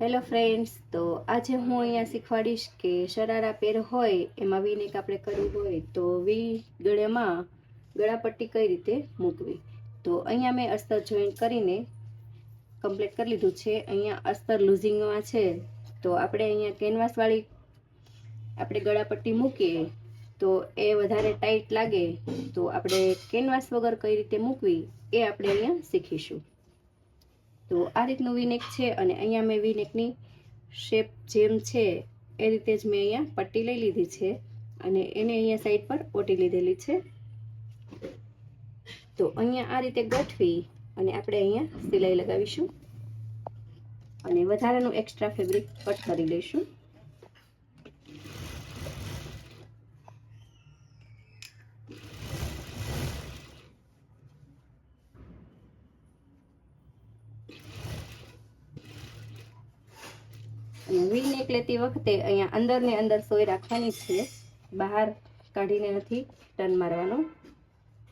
Hello friends તો આજે હું અહીંયા શીખવાડીશ કે શરારા પેર હોય, એમાં વીનેક આપણે કરવું હોય, તો વી ગળામાં ગળાપટ્ટી કઈ રીતે મૂકવી? તો અહીંયા મેં અસ્તર જોઈન કરીને કમ્પ્લીટ કરી લીધું છે. અહીંયા અસ્તર લૂઝિંગમાં છે. તો આપણે અહીંયા કેનવાસવાળી આપણે ગળાપટ્ટી મૂકીએ, તો એ વધારે ટાઈટ લાગે. તો આપણે કેનવાસ વગર કઈ રીતે મૂકવી, એ આપણે અહીંયા શીખીશું. તો આ રીતનું વીનેક છે અને અહીંયા મેં વીનેકની શેપ જેમ છે એ રીતે જ મેં અહીંયા પટ્ટી લઈ લીધી છે અને એને અહીંયા સાઈડ પર ઓટી લીધેલી છે. તો અહીંયા આ રીતે ગોઠવી અને આપણે અહીંયા સિલાઈ લગાવીશું અને વધારાનું એક્સ્ટ્રા ફેબ્રિક કટ કરી લઈશું અને વી નેક લેતી વખતે અહીંયા અંદર ને અંદર સોય રાખવાની છે. બહાર કાઢીને નથી ટર્ન મારવાનો.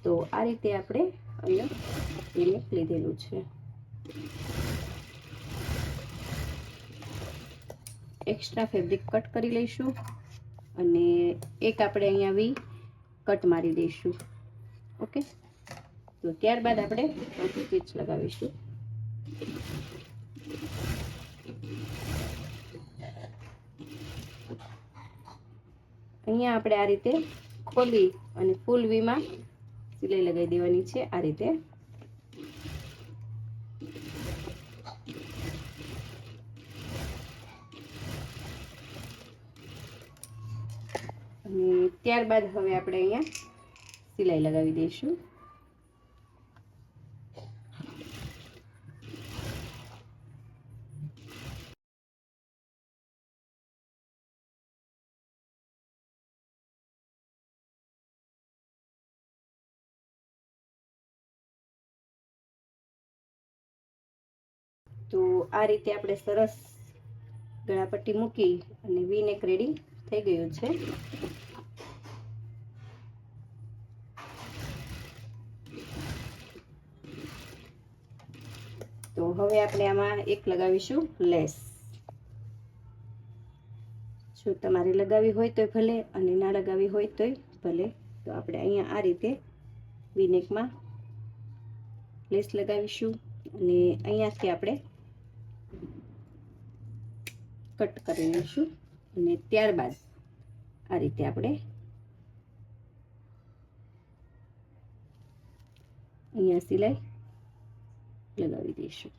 તો આ રીતે આપણે અહીંયા વી નેક લીધેલું છે. એક્સ્ટ્રા ફેબ્રિક કટ કરી લઈશું અને એક આપણે અહીંયા વી કટ મારી દઈશું. ઓકે તો ત્યારબાદ આપણે સ્ટીચ લગાવીશું. અહીંયા આપણે આ રીતે ખોલી અને ફૂલ વીમાં સિલાઈ લગાવી દેવાની છે આ રીતે. ત્યારબાદ હવે આપણે અહીંયા સિલાઈ લગાવી દઈશું. તો આ રીતે આપણે સરસ ગળાપટ્ટી મૂકી અને વી નેક રેડી થઈ ગયું છે. તો હવે આપણે આમાં એક લગાવીશું લેસ. જો તમારે લગાવી હોય તોય ભલે અને ના લગાવી હોય તોય ભલે. તો આપણે અહીંયા આ રીતે વિનેકમાં લેસ લગાવીશું અને અહીંયાથી આપણે કટ કરી લઈશું અને ત્યારબાદ આ રીતે આપણે અહીંયા સિલાઈ લગાવી દઈશું.